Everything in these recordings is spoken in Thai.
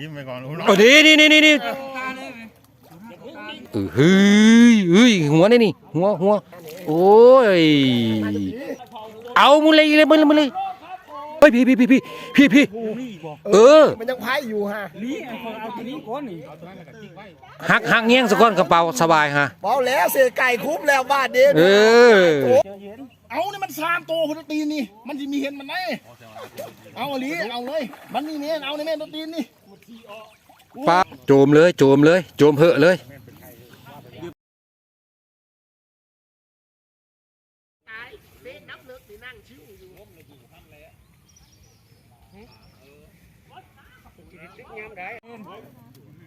ยิ้มไปก่อนรู้โอ้ดีนี่นี่นี่นี่เออเฮ้ยเฮ้ยหัวนี่นี่หัวหัวโอ้ยเอามุเลยเลยมุเลยมุเลยเฮ้ยพี่พี่พี่พี่พี่พี่เออมันยังพายอยู่ฮะนี่เอาตัวนี้ก่อนนี่หักหักเงี้ยงสะก้อนกระเป๋าสบายฮะเบาแล้วเสียไก่คุ้มแล้วบาทเดียวเออเอานี่มันสามตัวคนตีนนี่มันจะมีเห็นมันไหมเอาอลีเอาเลยมันนี่เมนเอาในเมนตัวตีนนี่ ป้าโจมเลย โจมเลย โจมเหอะเลย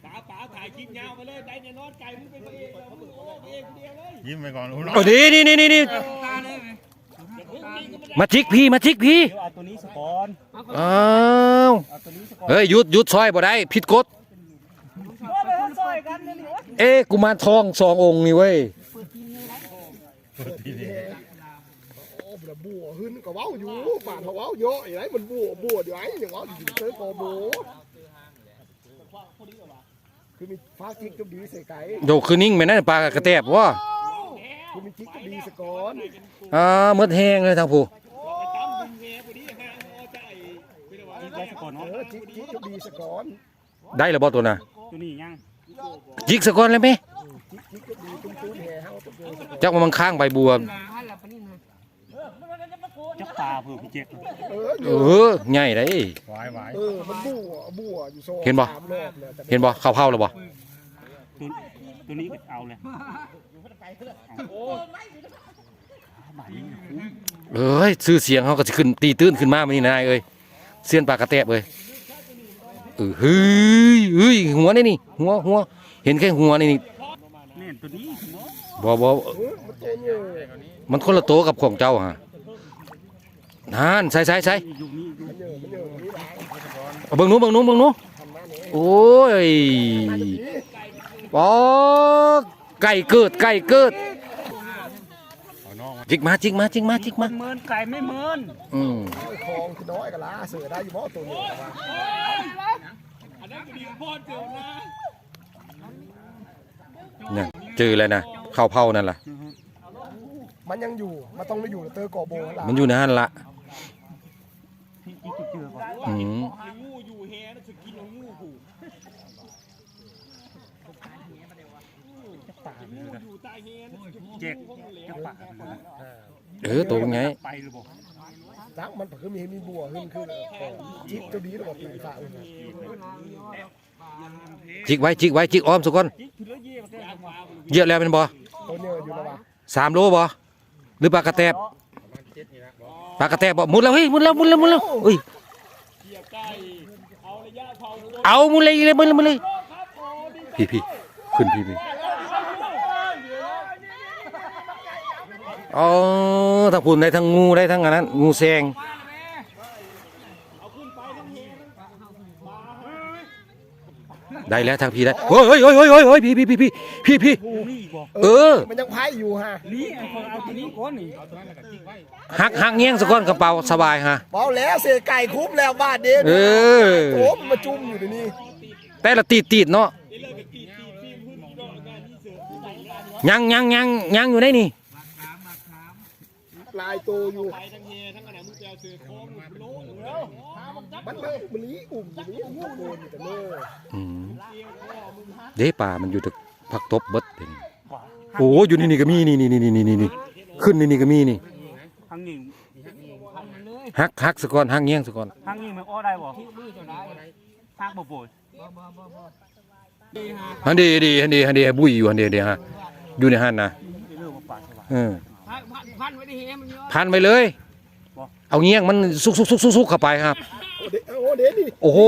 ตาป๋าถ่ายคลิปยาวมาเลยได้เนี่ยนอนไก่มึงเป็นเองมึงโอ้เองเดียวเลยยิ้มไปก่อนรู้โอ้ดีนี่นี่นี่นี่มาทิกพี่ มาทิกพี่ เอาตัวนี้สก่อนอ้าว เอาตัวนี้สก่อนเฮ้ยหยุดหยุดซอยบ่ได้ผิดกฎซอยกันนี่วะเอ๊ะกุมารทองสององค์นี่เว้ยโอ้บบัวหึนก็เว้าอยู่บาทเขาเว้าเยอะอย่างไรมันบัวบัวเดี๋ยวไอ้อย่างเว้าอยู่เตอร์กอโบคือมีฟ้าจิกก็ดีใส่ไก่โดคือนิ่งไปนั่นปลากระแตบวะคือมีจิกก็ดีสะก่อนอ่าหมดแห้งเลยทางผู้ ได้สก่อนเอเนาะอจิกจิกก็ดีสะก่อนได้แล้วบ่ตัวน่ะตัวนี้ยังจิกสะก่อนเลยไหมจิกก็ดีตุ้มตุ้มแห่เฮาตุ้มตุ้มสะก่อนจักว่ามันข้างใบบัวจับตาเพื่อพี่เจ๊กเออเออใหญ่ได้หวายหวายเออมันบัวบัวอยู่โซ่เห็นบ่สามรอบเลยแต่เห็นบ่เข้าเผาแล้วบ่ตัวตัวนี้เอาเลยใบเอ้ยชื่อเสียงเขาก็สิขึ้นตีตื้นขึ้นมามื้อนี้นายเอ้ย เสียนปลากระแตบเอ้ยเออเฮ้ยเฮ้ยหัวนี่นี่หัวหัวเห็นแค่หัวนี่นี่นี่ตัวนี้เนาะบ่บ่เออมันตัวเนี่ยมันคนละโตวกับของเจ้าฮะนั่นใส่ใส่ใส่อยู่นี่มันเยอะมันเยอะนี่หลายเอาเบิ่งหนู้เบิ่งหนู้เบิ่งหนู้ทำหน้านี้โอ้ยปอไก่เกิดไก่เกิด จิกมาจิกมาจิกมาจิกมาเมินไก่ไม่เมินอืมไอ้คลองคือน้อยกับลาเสือได้อยู่เพราะตัวเนี่ยว่าเนี่ยเจอแล้วนะเข้าเผานั่นล่ะ มันยังอยู่ มันต้องไม่อยู่ในเตอร์กอโบนั่นล่ะมันอยู่ในหันละพี่อีก เจอก่อนอืมงูอยู่แฮน่ะจะกินเอางูกูเจ๊กจับปากเออตัวไงไปหรือเปล่าจักมันคือมีมีบัวขึ้นขึ้นของจิ๊บตัวดีแล้วก็ปีฝาอุ่นจิกไว้จิกไว้จิกอ้อมสุกอนเยอะแล้วเป็นบ่ตัวเนี่ยอยู่แล้ววะสามโลบ่หรือปลากระแตบปลากระแตบบ่หมุดแล้วเฮ้ยหมุดแล้วหมุดแล้วหมุดแล้วเอ้ยเอาหมุดเลยเลยหมุดเลยหมุดเลยพี่พี่ขึ้นพี่พี่ อ๋อทั้งพุ่นได้ทั้งงูได้ทั้งอันนั้นงูแซงได้แล้วทางพี่ได้โอ้ยโอ้ยโอ้ยโอ้ยโอ้ยพี่พี่พี่พี่พี่พี่นี่อีกบ่เออมันยังพายอยู่ฮะนี่เอาตัวนี้ก่อนนี่หักหักเงี้ยงสะก้อนกระเป๋าสบายฮะเบาแล้วเสียไก่คุ้มแล้วบาทเดียวเออโอ้มาจุ่มอยู่ในนี้แต่ละตีดตีดเนาะยังยังยังยังอยู่ได้นี่ ลายตัวอยู่มันเลยมันนี้อุ่มอยู่นี่งูโกนอยู่แต่เมื่ออืมเด้ป่ามันอยู่ตึกผักตบเบิดเดี๋ยวนี้โอ้อยู่นี่นี่ก็มีนี่นี่นี่นี่นี่นี่ขึ้นนี่นี่ก็มีนี่ทางนี้หักหักสะก้อนหักเงี้ยงสะก้อนทางนี้มันอ้อได้บ่ทางบ่โบยฮันดีดีฮันดีฮันดีบุยอยู่ฮันดีเดียวฮะอยู่ในหันนะเรื่อ งมาปาดสบายเออพันไปเลย เอาเงี้ยงมันซุกซุกซุกซุกซุกเข้าไปครับ โอ้เด็โอ้เด็นี่โอ้โห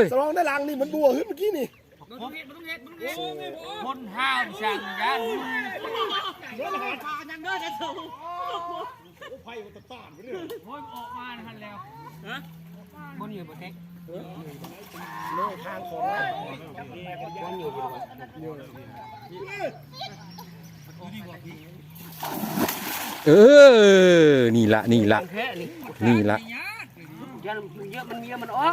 ยสลองได้ลังนี่มันบัวขึ้นเมื่อกี้นี่คนห้ามสั่งยันโอ้ยออกมาทันแล้วฮะบนอยู่บนเท็กเนื้อทางของมันบนอยู่บนเออ นี่ละนี่ละแค่นี้นี่ละยันเยอะมันเมียมันอ้อ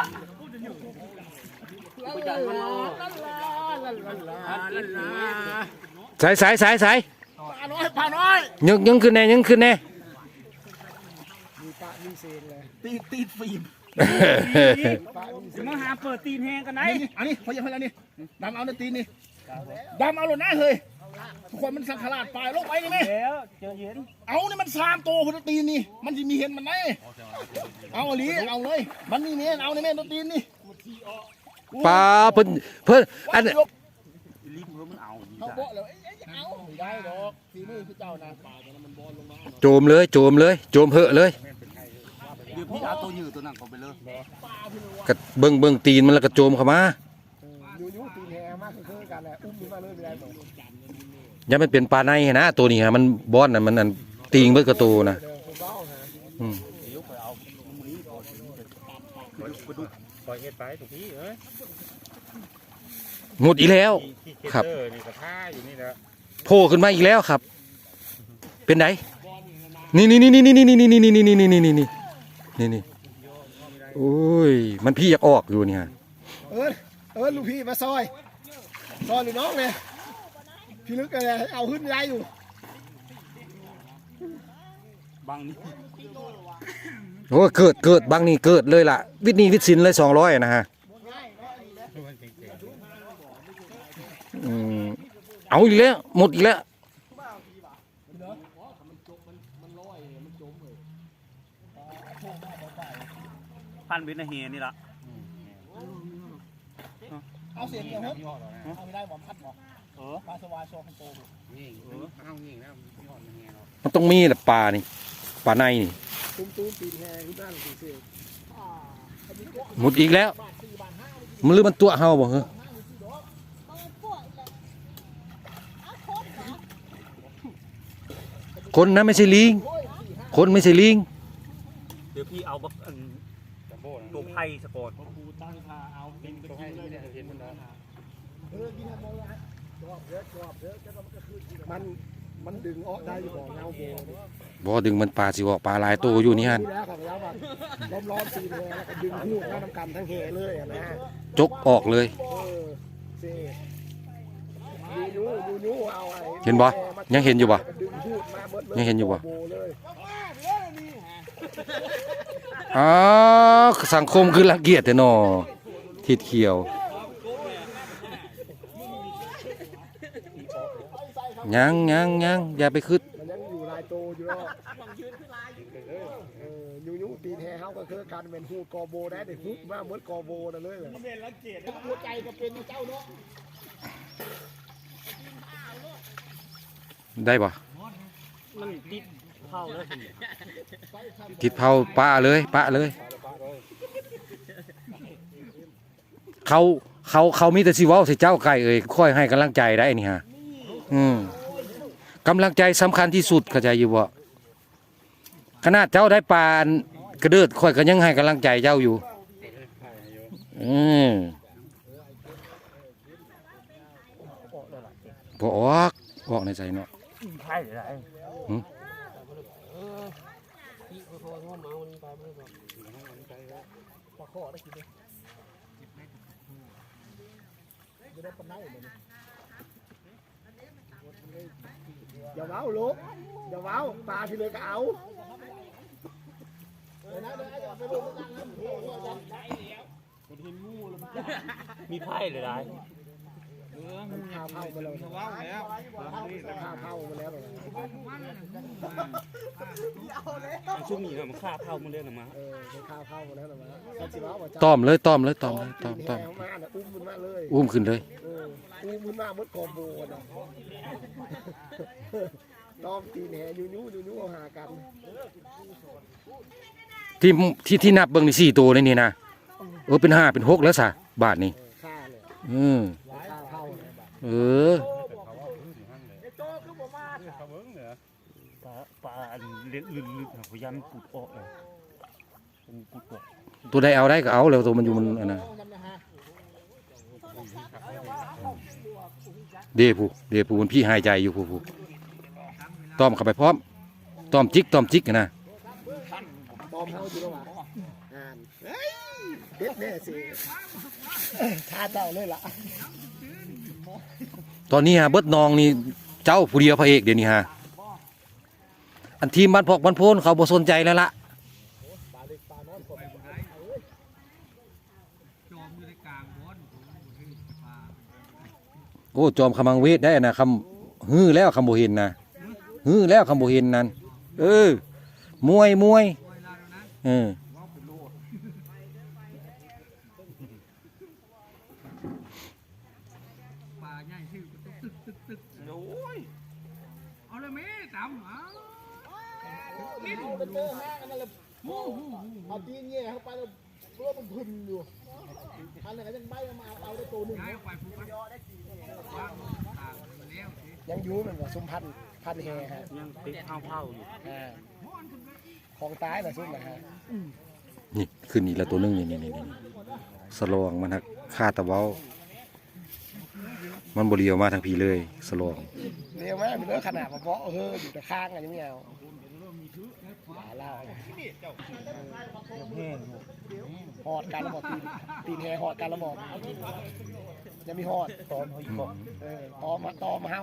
สายสายสายสายปลาน้อยปลาน้อยยังยังขึ้นแน่ยังขึ้นแน่ตีนตีนฟิล์มสิมาหาเปิดตีนแหงกันไหนนี่อันนี้พอยังพอแล้วนี่ดำเอาในตีนนี่ดำเอาหล่นนะเฮ้ย ทุกคนมันสังขลาดปลายลงไปนี่ไหมแล้วเจอเย็นเอานี่มันสามตัวคนตีนนี่ มันจะมีเห็นมันไหมเอาอลีเอาเลย มันมีเมนเอาในเมนตัวตีนนี่ปลาเพิ่นเพิ่นอันยกรีบเพิ่มมันเอาเขาบอกเลยเอ้ยเอาไม่ได้หรอกฝีมือคือเจ้านะปลาตัวนั้นมันบอลลงมาโจมเลยโจมเลย โจมเหอะเลยเดี๋ยวพี่เอาตัวยืดตัวนั้นเขาไปเลยกะเบิ่งเบิ่งตีนมันแล้วก็โจมเข้ามา ย่ามันเป็นปลาในนะ ตัวนี้ฮะมันบอนนะมันอันตีงเบิดกระตูนะอืมหมดอีกแล้ว ครับโผล่ขึ้นมาอีกแล้วครับ เป็นไงนี่นี่นี่นี่นี่นี่นี่นี่นี่นี่นี่นี่นี่นี่นี่นี่โอ้ย มันพี่อยากออกอยู่เนี่ยเออเออลูกพี่มาซอย ซอยหรือน้องเลย พี่ลึกอะไรเอาขึ้นไม่ได้อยู่บางนี่โอ้ยเกิดเกิดบางนี่เกิดเลยล่ะ วิทย์นี้วิทย์สินเลยสองร้อยนะฮะอืมเอาอีกแล้ว หมดอีกแล้วพันเวทนาเฮนี่ละเอาเสียงเดียวเฮ้ยเอาไม่ได้หมอพัดหมอเออ ปลาสวายโซคันโตนี่เอานี่นะยอดมันแหงเนาะมันต้องมีแหละปลานี่ปลาในนี่ตุ้มตุ้มตีนแหงขึ้นด้านสีเสียหมดอีกแล้ว มันหรือมันตัวเฮาบ่เหรอคนนะไม่ใช่ลิง คนไม่ใช่ลิง เดี๋ยวพี่เอาบักอันจัมโบ้นะตัวไพ่สะกดกูตั้งท่าเอาเป็นกระ ต้องจิให้งเลยเนี่ยเห็นมันนะมันมันดึงออกได้อยู่บ่เงาโบบ่ดึงมันปลาสิออกปลาหลายตัวอยู่นี่ฮันที่แล้วของเราแบบล้อมๆตีนแหแล้วก็ดึงหูหน้าน้ำกันทั้งเหเลยอะนะจกออกเลย เออเซ่ยูยูยูยูเอาไอ้เห็นบ่ยังเห็นอยู่บ่ ดึงหูดมาเบิดเลยยังเห็นอยู่บ่โบเลยอ๋อสังคมคือรังเกียจแต่นอทิดเขียว ยังยังยังอย่าไปคืดมันยังอยู่ลายโตอยู่เนาะเออยูยูตีนแหเฮาก็คือการเป็นหูกอโบได้แต่ฮุบมาเบิดกอโบนั่นเลยเลยเป็นรังเกียจหัวใจก็เป็นเจ้าเนาะได้ปะมันติดเข้าแล้วสิทิดเผาป้าเลยป้าเลย เขาเขาเขามีแต่สิเว้าใส่เจ้าไก่เอ่ยค่อยให้กำลังใจได้นี่ฮะ อืมกำลังใจสำคัญที่สุดเข้าใจอยู่บ่ขนาดเจ้าได้ปานกระเดิดค่อยก็ยังให้กำลังใจเจ้าอยู่ อืมบ่ออกออกในใจเนาะไพ่เล อย่าเว้าลูกอย่าเว้าปลาที่เลยก็เอามีไพ่เลยได้ ข้าวเผามาแล้วข้าวเผามาแล้วช่วงนี้มันฆ่าเผามันเล่นออมาเออข้าวเผามาแล้วนะสันสิเว้าต้อมเลยต้อมเลยต้อมเลยต้อมต้อมอุ้มมันมาเลยอุ้มขึ้นเลยอุ้มมันมาเบิดกอโบน่ะล้อมตีแหนยูยูยูยูเอาหากันที่ที่ที่นับเบิ่งนี่สี่ตัวเลยนี่นะเออเป็นห้าเป็นหกแล้วสะบาทนี่อืม เลยเออปลาปลาอันเล็ดลึกๆพยายามกุดออกเลยมันกุดออกตัวใดเอาได้ก็เอาแล้วตัวมันอยู่มันอันน่ะเดผู้เดผู้มันพี่หายใจอยู่ผู้ผู้ต้อมเข้าไปพร้อมต้อมจิกต้อมจิกอะนะตอมเผาอยู่ระหว่างงานเฮ้ยเด็ดแน่สิท่าเจ้าเลยล่ะ ตอนนี้ฮะเบิดนองนี่เจ้าผู้เดียวพระเอกเดี๋ยวนี้ฮะอันทีมบ้านพอกบ้านโพนเขาบ่สนใจแล้วล่ะโอ้จอมขมังเวทได้นะคำฮื้อแล้วคำโบเห็นนะฮื้อแล้วคำโบเห็นนั่นเออมวยมวยเออ ปลาใหญ่ชื่อก็ตึกตึกตึกโอ้ยเอาเลยแม่ตำเอานี่ดู เป็นเจอห้างอันนั้นเลยเอาตีนแง่เข้าไปแล้วเพื่อมันพึนอยู่อันไหนยังใบมาเอาได้ตัวหนึ่งยังยังอยู่เหมือนกับซุ้มพันพันแฮฮะยังติดเผาๆอยู่ของตายเหรอซุ้มนะฮะนี่ขึ้นอีกแล้วตัวหนึงนี่นี่นี่นี่สลองมันฮักฆ่าตะเว้า มันบริเวมาทางพีเลย สลองเรียวมากเป็นเรื่องขนาดเพาะเอออยู่แต่ข้างกันยังไม่เอา หลาเล่าแห้งหอดการระบอกตีนตีนแฮหอดการระบอกยังมีหอดตอนเขาอีกบอกเออตอมมาตอมเฮา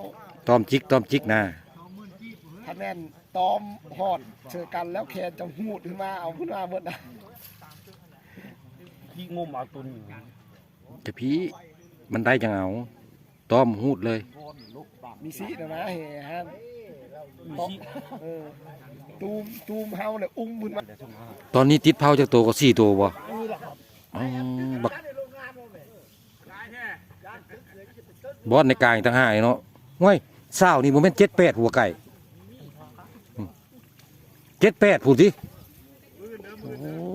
ตอมจิกตอมจิกนะถ้าแน่นตอมหอดเจอกันแล้วแคนจะหูดขึ้นมาเอาขึ้นมาเบิดนะพี่งมเอาตุนอยู่จะพี่มันได้จังเอาตอมหูดเลยมีซีนะนะเฮฮะมีตอมชิเออ ตูมตูมเฮาเนี่ยอุ้มขึ้นมาเดี๋ยวส่งมาตอนนี้ติดเผาจากตัวก็สี่ตัวบ่อ๋อบักบอสในกลางอีกต่างหากเนาะห้วยเศร้านี่โมเมนเจ็ดแปดหัวไก่เจ็ดแปดพูดสิโอ้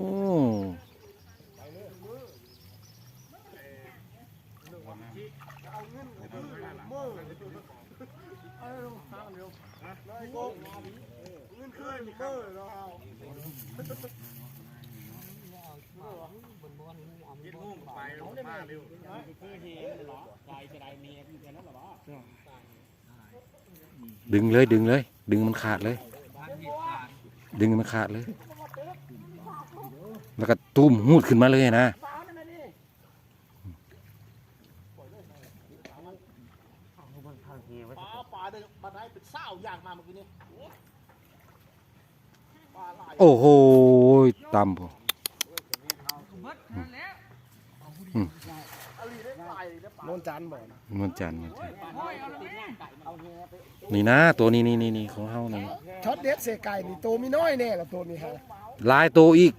ดึงเลยดึงเลย ดึงมันขาดเลย ดึงมันขาดเลย แล้วก็ตุ้มหูดขึ้นมาเลยนะทางเฮไว้ปลาปลาได้ปลาได้เป็นเศร้าอย่างมาเมื่อกี้นี้ปลาลายโอ้โหตำพอเบิดนั่นแหละโน่นจานบ่นะนวลจันทร์นวลจัน นี่นะ ตัวนี้นี่นี่นี่ของเฮานี่ช็อตเด็ดเสไก่นี่โตมีน้อยแน่ละตัวนี้ฮะหลายตัวอีก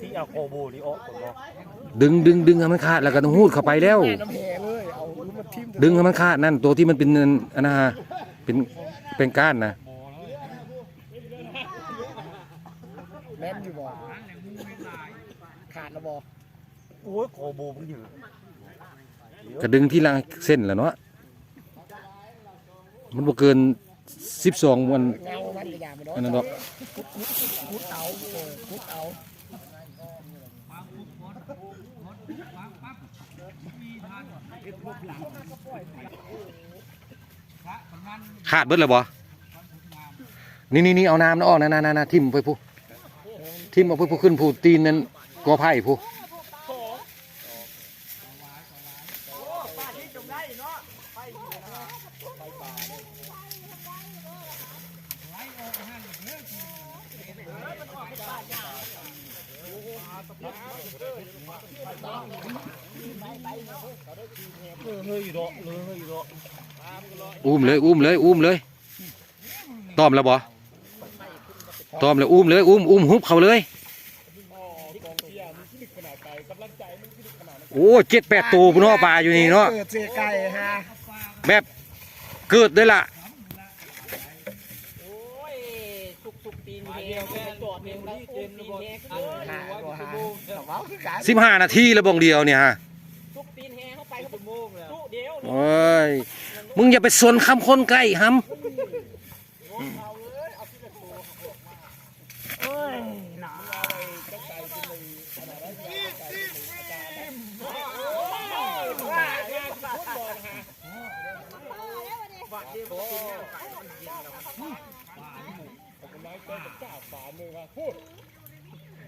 ที่เอาโคโบนี่ออกก่อนบอกดึงดึงดึงให้มันขาดแล้วก็ต้องหูดเข้าไปแล้วแม่น้ำแหเลยเอาลูกมาทิ่มดึงให้มันขาดนั่นตัวที่มันเป็นอันอันนะฮะเป็นเป็นก้านนะแม่นอยู่บ่ขาดแล้วบ่โอ้ยโคโบมันอยู่ ก็ดึงที่ละเส้นแหละเนาะ มันบ่เกินสิบสองวันอันนั้นดอกขาดเบิดเลยบ่นี่นี่นี่เอาน้ำนะออกนะนะนะทิมไปผู้ทิมเอาไปผู้ขึ้นผู้ตีนนั้นกอไผ่ผู้ เฮ้ยดอกเลยเฮ้ยดอกอุ้มเลยอุ้มเลยอุ้มเลยต้อมแล้วบ่ต้อมเลยอุ้มเลยอุ้มอุ้มฮุบเขาเลยโอ้เจ็ดแปดตัวพุ่นเนาะปลาอยู่นี่เนาะเกิดเสไก่ฮะแบบเกิดด้วยล่ะสิบห้านาทีแล้วบองเดียวเนี่ยฮะ โอ้ยมึงอย่าไปสนคำคนใกล้ฮัม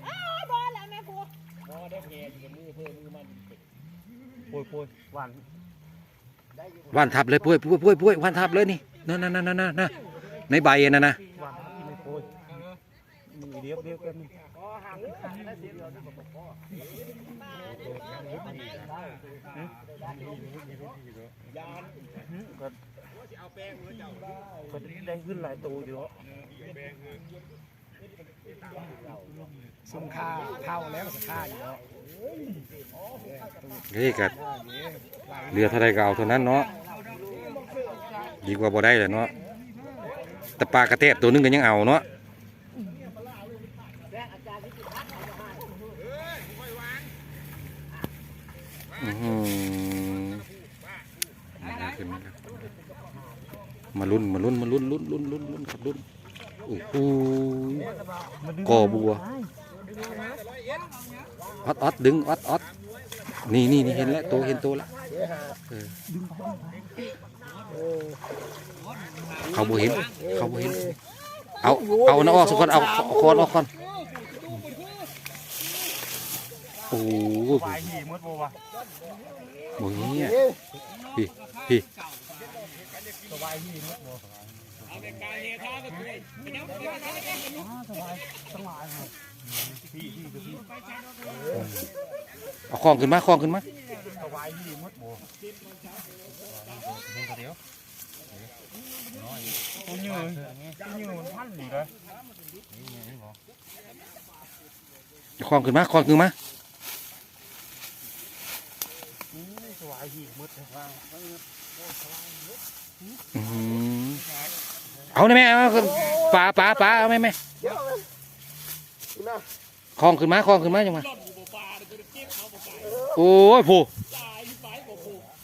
อ้าวบอลแล้วแม่ครูมอได้แพงกับมือเพิ่มมือมันโปยโปยหวานว่านทับเลยปุ้ยปุ้ยปุ้ยปุ้ยว่านทับเลยนี่นั่นนั่นนั่นนั่นนั่นในใบนั่นนะหวานที่ไม่โปยมือเดียวเดียวกันนี่พอห่างได้เสียเดียวนี่ก็พอก็ก็ได้ขึ้นหลายตัวอยู่แล้ว ซุ่มค่าเข้าแล้วสักค่าอยู่แล้วเฮ้ยกัดเรือเท่าไรก็เอาเท่านั้นเนาะดีกว่าบ่ได้เลยเนาะแต่ปลากระเทบตัวนึงก็ยังเอาเนาะอื้อหือขึ้นมาแล้วมาลุ้นมาลุ้นมาลุ้นลุ้นลุ้นลุ้นลุ้นครับลุ้นโอ้โหก่อบัว ออดออดดึงออดออดนี่นี่นี่เห็นแล้วโตเห็นโตแล้วเออเขาบ่เห็นเขาบ่เห็นเอาเอานะออกสักคนเอาเอาคอนออกก่อนโอ้โหวายหีหมดบ่วะโอ้ยเนี่ยเอ๊ะพี่พี่พี่พี่ก็พี่ เอาคลองขึ้นมาคลองขึ้นมาวายหีหมดบ่เดี๋ยวตัวยืนตัวยืนมันพันอาคลองขึ้นมาคลองขึ้นมาวายหีหมเอาได้ไหมเอาปลาปลาปลาเอาไหมไหม คลองขึ้นมาคลองขึ้นมาจังมาโอ้ยผู้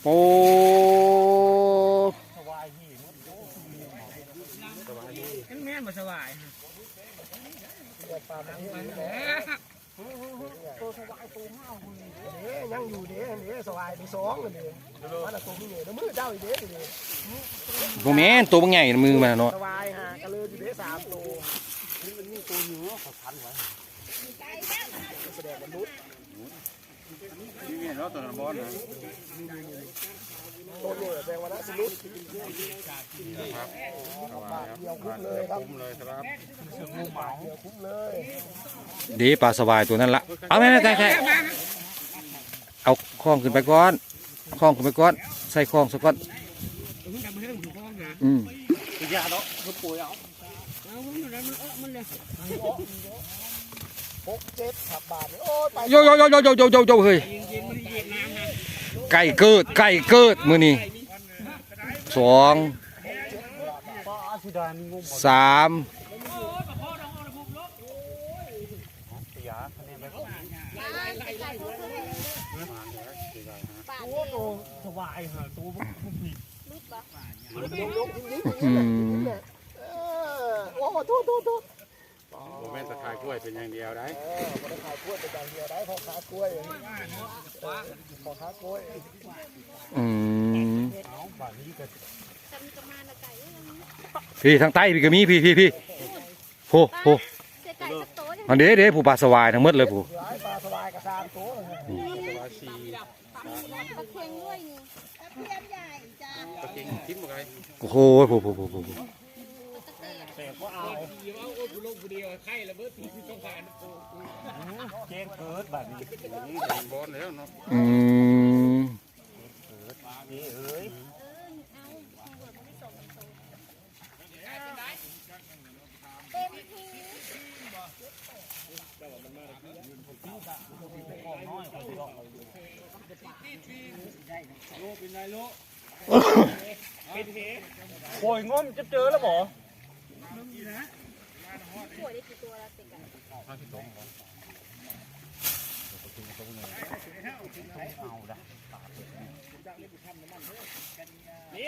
โอ้วายหีหมดแม่นบ่สบายเดี๋ยวปลามันเห็นแหมเด้ยังอยู่เด้เด้สบายไปสองเลยเด้มันละตัวพี่เนี่ยมือเจ้าอีเด้เด้โหแม่นตัวบางใหญ่มือมันเนาะสบายฮะกระเลยอยู่เด้สามตัว นี่มันมีตัวเนื้อขอพันไว้แสดงมนุษย์นี่เราตัวนั้นบอลนะตัวนี้แสดงว่าสนุษย์นะครับปเดียวคุ้มเลยครับคุ้ยคคุ้มเลยดีปลาสบายตัวนั้นละเอาไม่ไม่แช่ใเอาคล้องขึ้นไปก้อนคล้องขึ้นไปก้อนใส่คล้องสักก้อนอืมยาเนาะปุ๋ยเอา เอามันมันมันเออมันเลยหกเจ็ดขับบาทโอ้ยไปโยโยโยโยโยโยโยโยเฮ้ยยิงยิงมันเหยียดน้ำนะไก่เกิดไก่เกิดมือนี่สองป้าสุดานี่งงหมดสามยาคะแนนไปตัวโตสบายฮะตัวมันผิดยกยกยิ้มอืมเออโอ้โทษโทษโทษโมเมนต์สกายกล้วยเป็นอย่างเดียวได้เออมันขายกล้วยเป็นอย่างเดียวได้พอขายกล้วยพอขายกล้วยอืมเอาบาทนี้ก็พี่ทางใต้พี่ก็มีพี่พี่พี่โหโหเสียไก่สักโต๊ะอันเด้เด้ผู้ปลาสวายทั้งหมดเลยผู้หลายปลาสบายกับสามตัวเลยสบายชีปลาเค็งด้วยนี่ปลาเค็มใหญ่จ้าตะกิงทิ้งหมดเลยโอ้โหผู้ผู้ผู้ผู้ผู้ แต่ก็เอา ดีว่าโอ้กูลงกูเดียว ไข่ระเบิดตีที่ต้องการโอ้แจ้งเกิดบาทนี้บอลแล้วเนาะอืมนี่เอ้ยเต็มที่โอ้ยงอมจะเจอแล้วบ่ ป่วยได้กี่ตัวแล้วเสียไก่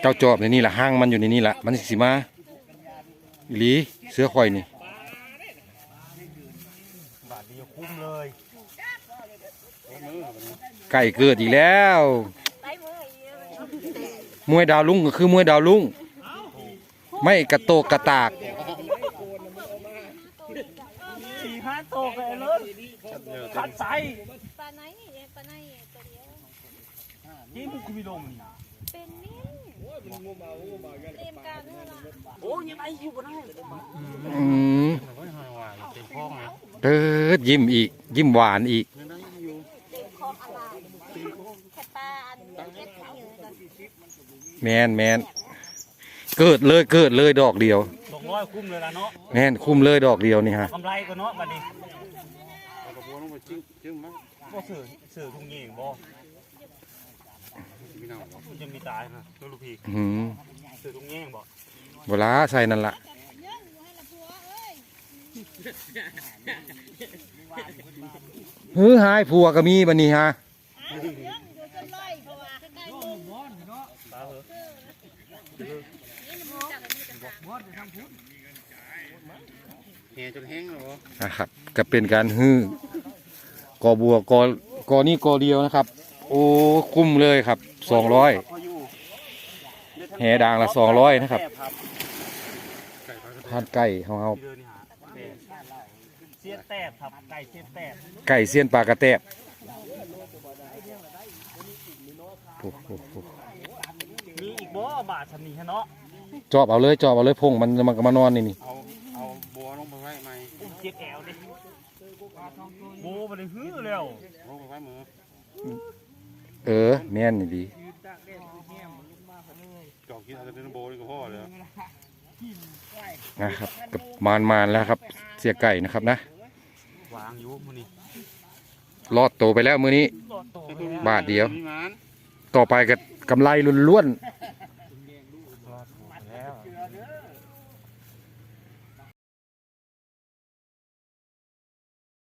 เจ้าจอบในนี่แหละห้างมันอยู่ในนี่แหละมันสิมาอีหลีเสือข่อยนี่บาทเดียวคุ้มเลยไก่เกิดอีกแล้วได้มืออีกแล้วมวยดาวลุงก็คือมวยดาวลุงไม่กระโตกกระตาก สี่ห้าโตกเลยเลยขัดใส่ปลาไหนปลาไหนตัวเดียวนี่มึงคุยลงนี่เป็นนี่เต็มกาเนื้อละโอ้ยังไออยู่บนนั้นอืเติยิ้มอีก ยิ้มหวานอีกแมนแมนเกิดเลยเกิดเลยดอกเดียว ร้อยคุ้มเลยล่ะเนาะแมนคุ้มเลยดอกเดียวนี่ฮะกำไรก็เนาะบัดนี้เอากระบัวลงไปจิ้งจิ้งมั้งบ่เสือเสือทุ่งเงี้ยงบ่พี่น้องบอกมันจะมีตายนะลูกพี่หืมเสือทุ่งเงี้ยงบ่เวลาใส่นั่นละฮือหายผัวก็มีบันนี้ฮะตาเหอะ แห่จนแห้งแล้วบ่นะครับก็เป็นการฮื้อกอบัวกอกอนี่กอเดียวนะครับ โอ้คุ้มเลยครับสองร้อยพออยู่แห่ด่างละ200นะครับแครับไก่เขาก็ทานไก่ของเราที่เดินนี่หาแม่เสียแตบครับไก่เสียแตบไก่เสี้ยนปลากระแตบโอ้โหมีอีกบ่บาทชำนีฮะเนาะ จอบเอาเลยจอบเอาเลยพงมันมันก็มานอนนี่นี่เอาเอาบัวลงไปไว้ไหมอุ้มเจ็บแอวดิโบมันเลยฮื้อแล้วลงไปไว้มือเออแม่นนี่ดีจอกกินเอาแต่เนื้อโบนี่ก็พอเลยนะครับกับมานมานแล้วครับ เสียไก่นะครับนะวางอยู่มื้อนี้รอดโตวไปแล้วมื้อนี้รอดโตบาทเดียวมีหมานต่อไปก็กำไรล้วนเ